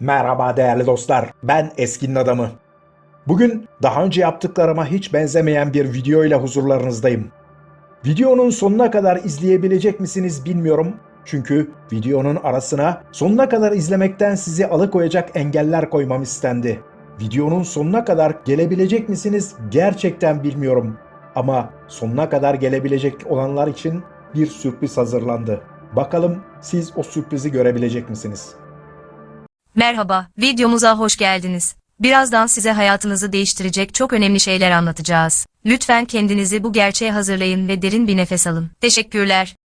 Merhaba değerli dostlar, ben Eskinin Adamı. Bugün daha önce yaptıklarıma hiç benzemeyen bir video ile huzurlarınızdayım. Videonun sonuna kadar izleyebilecek misiniz bilmiyorum. Çünkü videonun arasına sonuna kadar izlemekten sizi alıkoyacak engeller koymam istendi. Videonun sonuna kadar gelebilecek misiniz gerçekten bilmiyorum. Ama sonuna kadar gelebilecek olanlar için bir sürpriz hazırlandı. Bakalım siz o sürprizi görebilecek misiniz? Merhaba, videomuza hoş geldiniz. Birazdan size hayatınızı değiştirecek çok önemli şeyler anlatacağız. Lütfen kendinizi bu gerçeğe hazırlayın ve derin bir nefes alın. Teşekkürler.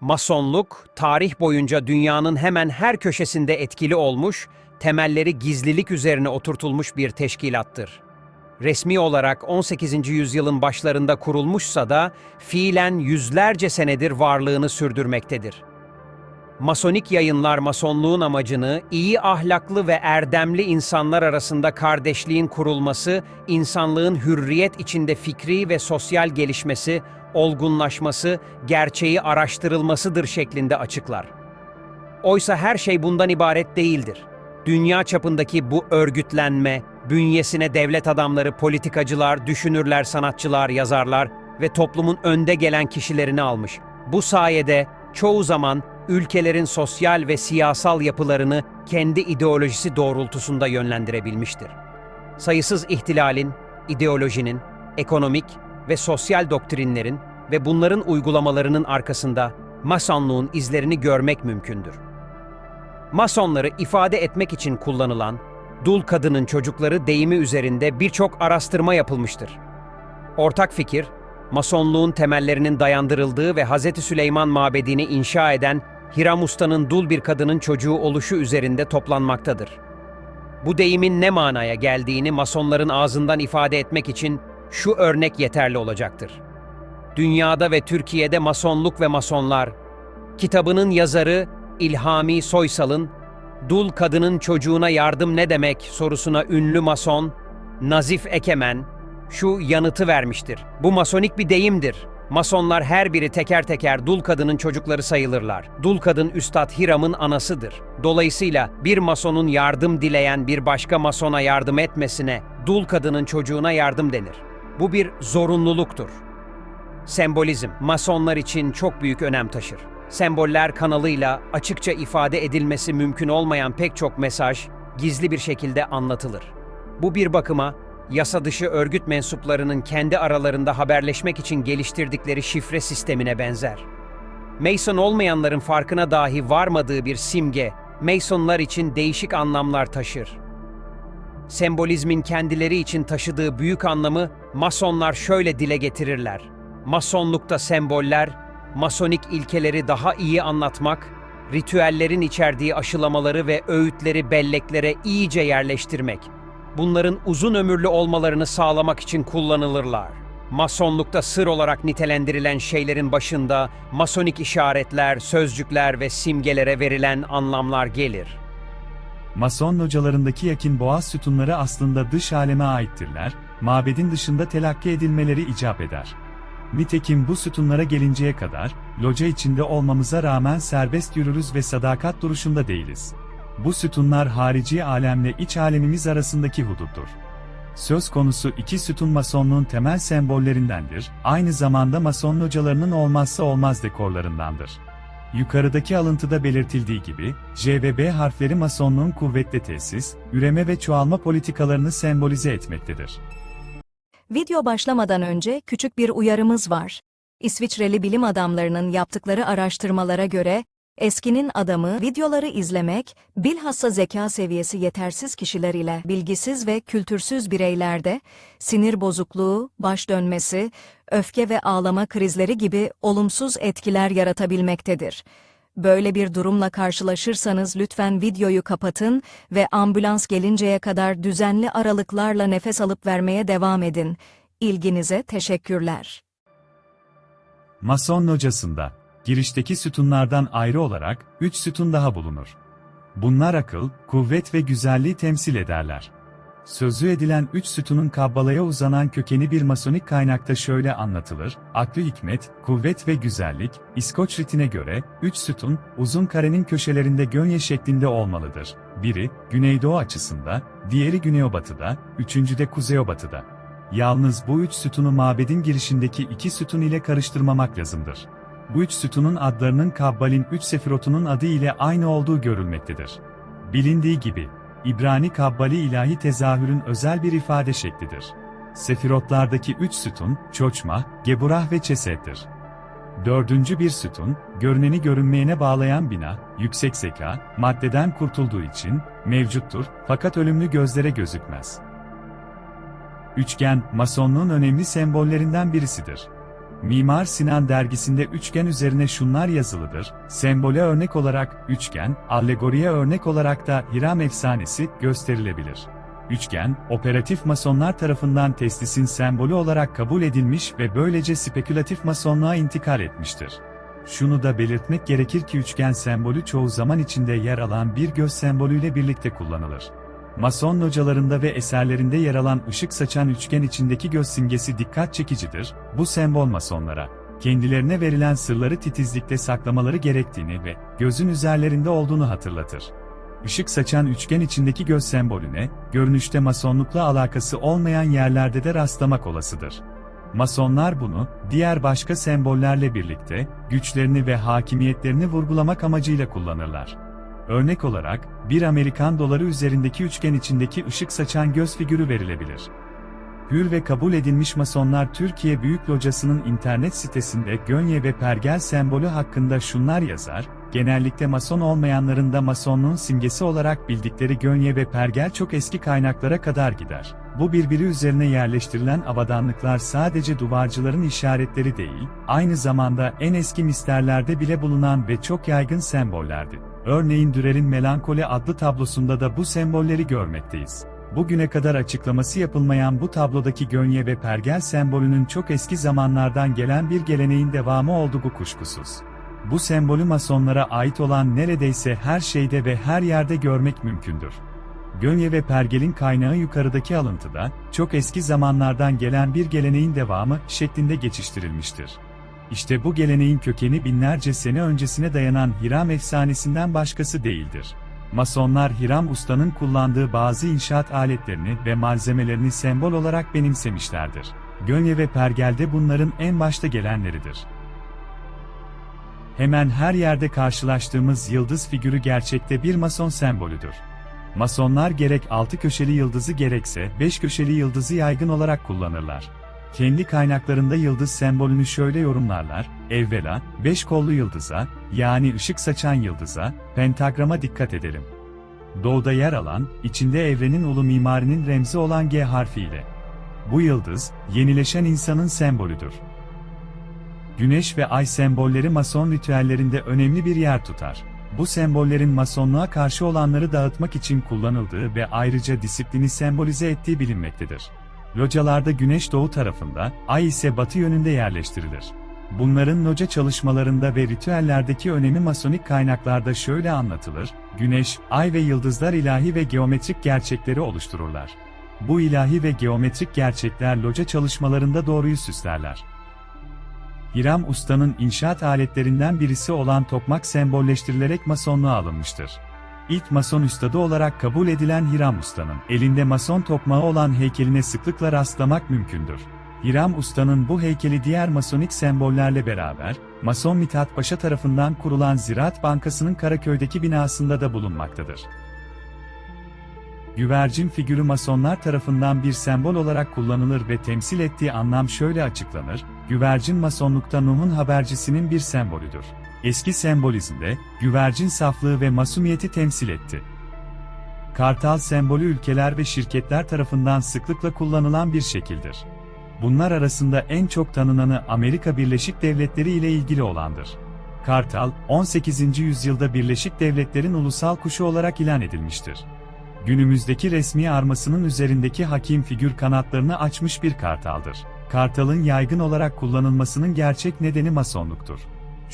Masonluk, tarih boyunca dünyanın hemen her köşesinde etkili olmuş, temelleri gizlilik üzerine oturtulmuş bir teşkilattır. Resmi olarak 18. yüzyılın başlarında kurulmuşsa da fiilen yüzlerce senedir varlığını sürdürmektedir. Masonik yayınlar masonluğun amacını iyi ahlaklı ve erdemli insanlar arasında kardeşliğin kurulması, insanlığın hürriyet içinde fikri ve sosyal gelişmesi, olgunlaşması, gerçeği araştırılmasıdır şeklinde açıklar. Oysa her şey bundan ibaret değildir. Dünya çapındaki bu örgütlenme, bünyesine devlet adamları, politikacılar, düşünürler, sanatçılar, yazarlar ve toplumun önde gelen kişilerini almış. Bu sayede çoğu zaman ülkelerin sosyal ve siyasal yapılarını kendi ideolojisi doğrultusunda yönlendirebilmiştir. Sayısız ihtilalin, ideolojinin, ekonomik ve sosyal doktrinlerin ve bunların uygulamalarının arkasında Masonluğun izlerini görmek mümkündür. Masonları ifade etmek için kullanılan dul kadının çocukları deyimi üzerinde birçok araştırma yapılmıştır. Ortak fikir, Masonluğun temellerinin dayandırıldığı ve Hz. Süleyman mabedini inşa eden Hiram Usta'nın dul bir kadının çocuğu oluşu üzerinde toplanmaktadır. Bu deyimin ne manaya geldiğini Masonların ağzından ifade etmek için şu örnek yeterli olacaktır. Dünyada ve Türkiye'de Masonluk ve Masonlar, kitabının yazarı İlhami Soysal'ın Dul kadının çocuğuna yardım ne demek sorusuna ünlü mason Nazif Ekemen şu yanıtı vermiştir. Bu masonik bir deyimdir. Masonlar her biri teker teker dul kadının çocukları sayılırlar. Dul kadın Üstad Hiram'ın anasıdır. Dolayısıyla bir masonun yardım dileyen bir başka masona yardım etmesine dul kadının çocuğuna yardım denir. Bu bir zorunluluktur. Sembolizm, masonlar için çok büyük önem taşır. Semboller kanalıyla açıkça ifade edilmesi mümkün olmayan pek çok mesaj gizli bir şekilde anlatılır. Bu bir bakıma yasa dışı örgüt mensuplarının kendi aralarında haberleşmek için geliştirdikleri şifre sistemine benzer. Mason olmayanların farkına dahi varmadığı bir simge, Masonlar için değişik anlamlar taşır. Sembolizmin kendileri için taşıdığı büyük anlamı Masonlar şöyle dile getirirler. Masonlukta semboller, masonik ilkeleri daha iyi anlatmak, ritüellerin içerdiği aşılamaları ve öğütleri belleklere iyice yerleştirmek, bunların uzun ömürlü olmalarını sağlamak için kullanılırlar. Masonlukta sır olarak nitelendirilen şeylerin başında masonik işaretler, sözcükler ve simgelere verilen anlamlar gelir. Mason localarındaki yakin boğaz sütunları aslında dış aleme aittirler, mabedin dışında telakki edilmeleri icap eder. Nitekim bu sütunlara gelinceye kadar, loca içinde olmamıza rağmen serbest yürürüz ve sadakat duruşunda değiliz. Bu sütunlar harici alemle iç alemimiz arasındaki huduttur. Söz konusu iki sütun masonluğun temel sembollerindendir, aynı zamanda mason localarının olmazsa olmaz dekorlarındandır. Yukarıdaki alıntıda belirtildiği gibi, J ve B harfleri masonluğun kuvvetli tesis, üreme ve çoğalma politikalarını sembolize etmektedir. Video başlamadan önce küçük bir uyarımız var. İsviçreli bilim adamlarının yaptıkları araştırmalara göre, eskinin adamı videoları izlemek, bilhassa zeka seviyesi yetersiz kişiler ile bilgisiz ve kültürsüz bireylerde, sinir bozukluğu, baş dönmesi, öfke ve ağlama krizleri gibi olumsuz etkiler yaratabilmektedir. Böyle bir durumla karşılaşırsanız lütfen videoyu kapatın ve ambulans gelinceye kadar düzenli aralıklarla nefes alıp vermeye devam edin. İlginize teşekkürler. Mason locasında, girişteki sütunlardan ayrı olarak, üç sütun daha bulunur. Bunlar akıl, kuvvet ve güzelliği temsil ederler. Sözü edilen üç sütunun kabbalaya uzanan kökeni bir masonik kaynakta şöyle anlatılır, aklı hikmet, kuvvet ve güzellik, İskoç ritine göre, üç sütun, uzun karenin köşelerinde gönye şeklinde olmalıdır. Biri, güneydoğu açısında, diğeri güneyobatıda, üçüncü de kuzeyobatıda. Yalnız bu üç sütunu mabedin girişindeki iki sütun ile karıştırmamak lazımdır. Bu üç sütunun adlarının Kabbal'in üç sefirotunun adı ile aynı olduğu görülmektedir. Bilindiği gibi, İbrani Kabbali ilahi tezahürün özel bir ifade şeklidir. Sefirotlardaki üç sütun, Çoçma, Geburah ve Çeset'tir. Dördüncü bir sütun, görüneni görünmeyene bağlayan bina, yüksek zeka, maddeden kurtulduğu için, mevcuttur, fakat ölümlü gözlere gözükmez. Üçgen, Masonluğun önemli sembollerinden birisidir. Mimar Sinan dergisinde üçgen üzerine şunlar yazılıdır, sembole örnek olarak üçgen, allegoriye örnek olarak da Hiram efsanesi gösterilebilir. Üçgen, operatif masonlar tarafından teslisin sembolü olarak kabul edilmiş ve böylece spekülatif masonluğa intikal etmiştir. Şunu da belirtmek gerekir ki üçgen sembolü çoğu zaman içinde yer alan bir göz sembolüyle birlikte kullanılır. Mason localarında ve eserlerinde yer alan ışık saçan üçgen içindeki göz simgesi dikkat çekicidir, bu sembol masonlara, kendilerine verilen sırları titizlikle saklamaları gerektiğini ve gözün üzerlerinde olduğunu hatırlatır. Işık saçan üçgen içindeki göz sembolüne, görünüşte masonlukla alakası olmayan yerlerde de rastlamak olasıdır. Masonlar bunu, diğer başka sembollerle birlikte, güçlerini ve hakimiyetlerini vurgulamak amacıyla kullanırlar. Örnek olarak, bir Amerikan doları üzerindeki üçgen içindeki ışık saçan göz figürü verilebilir. Hür ve kabul edilmiş Masonlar Türkiye Büyük Locası'nın internet sitesinde Gönye ve Pergel sembolü hakkında şunlar yazar, genellikle Mason olmayanların da Masonluğun simgesi olarak bildikleri Gönye ve Pergel çok eski kaynaklara kadar gider. Bu birbiri üzerine yerleştirilen avadanlıklar sadece duvarcıların işaretleri değil, aynı zamanda en eski misterlerde bile bulunan ve çok yaygın sembollerdi. Örneğin Dürer'in Melankoli adlı tablosunda da bu sembolleri görmekteyiz. Bugüne kadar açıklaması yapılmayan bu tablodaki gönye ve pergel sembolünün çok eski zamanlardan gelen bir geleneğin devamı olduğu kuşkusuz. Bu sembolü masonlara ait olan neredeyse her şeyde ve her yerde görmek mümkündür. Gönye ve pergelin kaynağı yukarıdaki alıntıda, çok eski zamanlardan gelen bir geleneğin devamı şeklinde geçiştirilmiştir. İşte bu geleneğin kökeni binlerce sene öncesine dayanan Hiram efsanesinden başkası değildir. Masonlar Hiram Usta'nın kullandığı bazı inşaat aletlerini ve malzemelerini sembol olarak benimsemişlerdir. Gönye ve pergelde bunların en başta gelenleridir. Hemen her yerde karşılaştığımız yıldız figürü gerçekte bir mason sembolüdür. Masonlar gerek altı köşeli yıldızı gerekse beş köşeli yıldızı yaygın olarak kullanırlar. Kendi kaynaklarında yıldız sembolünü şöyle yorumlarlar, evvela, beş kollu yıldıza, yani ışık saçan yıldıza, pentagrama dikkat edelim. Doğuda yer alan, içinde evrenin ulu mimarinin remzi olan G harfiyle. Bu yıldız, yenileşen insanın sembolüdür. Güneş ve ay sembolleri mason ritüellerinde önemli bir yer tutar. Bu sembollerin masonluğa karşı olanları dağıtmak için kullanıldığı ve ayrıca disiplini sembolize ettiği bilinmektedir. Localarda güneş doğu tarafında, ay ise batı yönünde yerleştirilir. Bunların loca çalışmalarında ve ritüellerdeki önemi masonik kaynaklarda şöyle anlatılır, güneş, ay ve yıldızlar ilahi ve geometrik gerçekleri oluştururlar. Bu ilahi ve geometrik gerçekler loca çalışmalarında doğruyu süslerler. Hiram Usta'nın inşaat aletlerinden birisi olan tokmak sembolleştirilerek masonluğa alınmıştır. İlk mason üstadı olarak kabul edilen Hiram Usta'nın elinde mason tokmağı olan heykeline sıklıkla rastlamak mümkündür. Hiram Usta'nın bu heykeli diğer masonik sembollerle beraber, Mason Mithat Paşa tarafından kurulan Ziraat Bankası'nın Karaköy'deki binasında da bulunmaktadır. Güvercin figürü masonlar tarafından bir sembol olarak kullanılır ve temsil ettiği anlam şöyle açıklanır, güvercin masonlukta Nuh'un habercisinin bir sembolüdür. Eski sembolizmde, güvercin saflığı ve masumiyeti temsil etti. Kartal sembolü ülkeler ve şirketler tarafından sıklıkla kullanılan bir şekildir. Bunlar arasında en çok tanınanı Amerika Birleşik Devletleri ile ilgili olandır. Kartal, 18. yüzyılda Birleşik Devletler'in ulusal kuşu olarak ilan edilmiştir. Günümüzdeki resmi armasının üzerindeki hakim figür kanatlarını açmış bir kartaldır. Kartalın yaygın olarak kullanılmasının gerçek nedeni masonluktur.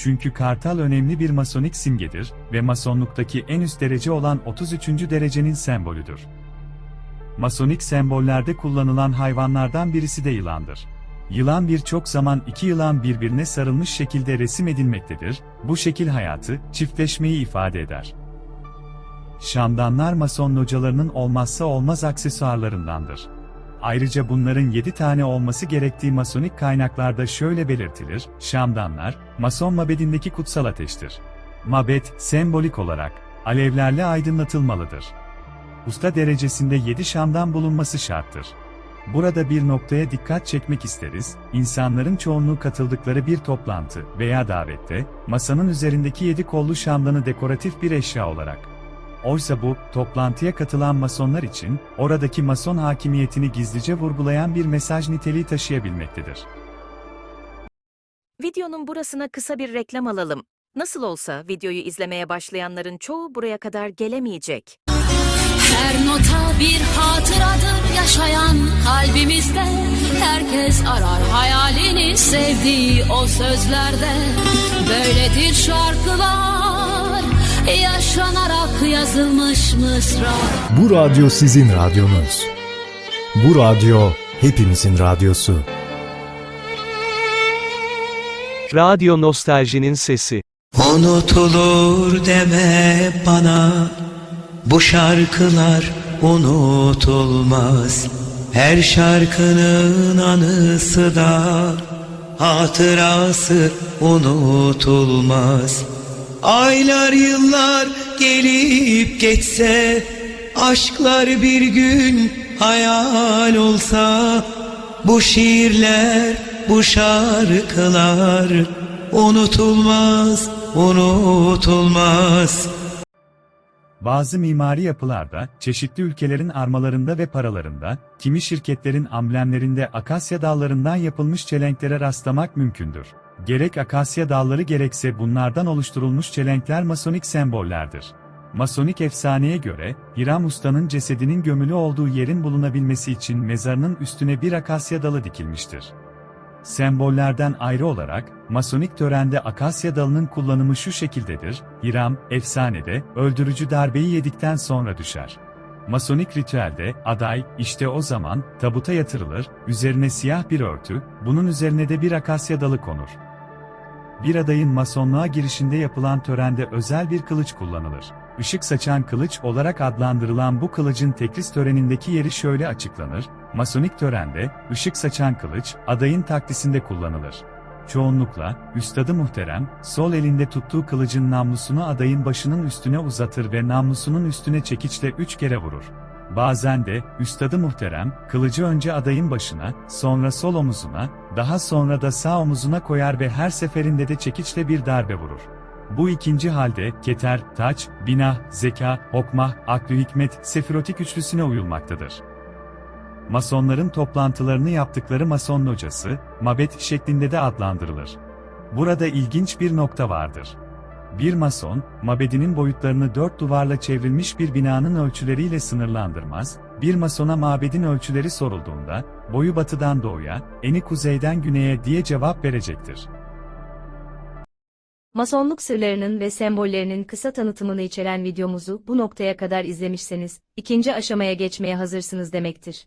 Çünkü kartal önemli bir masonik simgedir ve masonluktaki en üst derece olan 33. derecenin sembolüdür. Masonik sembollerde kullanılan hayvanlardan birisi de yılandır. Yılan birçok zaman iki yılan birbirine sarılmış şekilde resim edilmektedir. Bu şekil hayatı, çiftleşmeyi ifade eder. şamdanlar Mason localarının olmazsa olmaz aksesuarlarındandır. Ayrıca bunların 7 tane olması gerektiği masonik kaynaklarda şöyle belirtilir, şamdanlar, Mason mabedindeki kutsal ateştir. Mabet, sembolik olarak, alevlerle aydınlatılmalıdır. Usta derecesinde 7 şamdan bulunması şarttır. Burada bir noktaya dikkat çekmek isteriz, insanların çoğunluğu katıldıkları bir toplantı veya davette, masanın üzerindeki 7 kollu şamdanı dekoratif bir eşya olarak. Oysa bu, toplantıya katılan masonlar için, oradaki mason hakimiyetini gizlice vurgulayan bir mesaj niteliği taşıyabilmektedir. Videonun burasına kısa bir reklam alalım. Nasıl olsa videoyu izlemeye başlayanların çoğu buraya kadar gelemeyecek. Her nota bir hatıradır yaşayan kalbimizde Herkes arar hayalini sevdiği o sözlerde Böyledir şarkılar yaşanarak yazılmış mısra Bu radyo sizin radyonuz. Bu radyo hepimizin radyosu. Radyo Nostaljinin sesi. Unutulur deme bana Bu şarkılar unutulmaz Her şarkının anısı da Hatırası unutulmaz Aylar yıllar gelip geçse Aşklar bir gün hayal olsa Bu şiirler, bu şarkılar Unutulmaz, unutulmaz Bazı mimari yapılarda, çeşitli ülkelerin armalarında ve paralarında, kimi şirketlerin amblemlerinde akasya dallarından yapılmış çelenklere rastlamak mümkündür. Gerek akasya dalları gerekse bunlardan oluşturulmuş çelenkler masonik sembollerdir. Masonik efsaneye göre, Hiram Usta'nın cesedinin gömülü olduğu yerin bulunabilmesi için mezarının üstüne bir akasya dalı dikilmiştir. Sembollerden ayrı olarak, masonik törende akasya dalının kullanımı şu şekildedir, Hiram, efsanede, öldürücü darbeyi yedikten sonra düşer. Masonik ritüelde, aday, işte o zaman, tabuta yatırılır, üzerine siyah bir örtü, bunun üzerine de bir akasya dalı konur. Bir adayın masonluğa girişinde yapılan törende özel bir kılıç kullanılır. Işık saçan kılıç olarak adlandırılan bu kılıcın tekris törenindeki yeri şöyle açıklanır. Masonik törende, ışık saçan kılıç, adayın takdisinde kullanılır. Çoğunlukla, Üstadı Muhterem, sol elinde tuttuğu kılıcın namlusunu adayın başının üstüne uzatır ve namlusunun üstüne çekiçle üç kere vurur. Bazen de, Üstadı Muhterem, kılıcı önce adayın başına, sonra sol omuzuna, daha sonra da sağ omuzuna koyar ve her seferinde de çekiçle bir darbe vurur. Bu ikinci halde, keter, taç, bina, zeka, hokmah, aklü hikmet, sefirotik üçlüsüne uyulmaktadır. Masonların toplantılarını yaptıkları mason locası, mabet şeklinde de adlandırılır. Burada ilginç bir nokta vardır. Bir mason, mabedinin boyutlarını dört duvarla çevrilmiş bir binanın ölçüleriyle sınırlandırmaz, bir masona mabedin ölçüleri sorulduğunda, boyu batıdan doğuya, eni kuzeyden güneye diye cevap verecektir. Masonluk sırlarının ve sembollerinin kısa tanıtımını içeren videomuzu bu noktaya kadar izlemişseniz, ikinci aşamaya geçmeye hazırsınız demektir.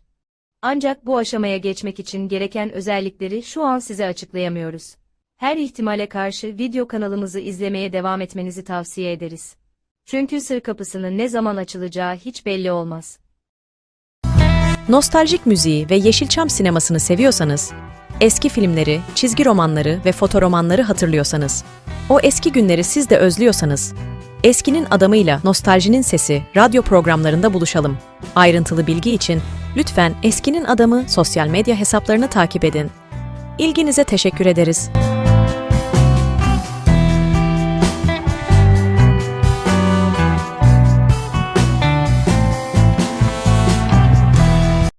Ancak bu aşamaya geçmek için gereken özellikleri şu an size açıklayamıyoruz. Her ihtimale karşı video kanalımızı izlemeye devam etmenizi tavsiye ederiz. Çünkü sır kapısının ne zaman açılacağı hiç belli olmaz. Nostaljik müziği ve Yeşilçam sinemasını seviyorsanız, eski filmleri, çizgi romanları ve fotoromanları hatırlıyorsanız, o eski günleri siz de özlüyorsanız, Eskinin adamıyla Nostaljinin Sesi radyo programlarında buluşalım. Ayrıntılı bilgi için lütfen Eskinin Adamı sosyal medya hesaplarını takip edin. İlginize teşekkür ederiz.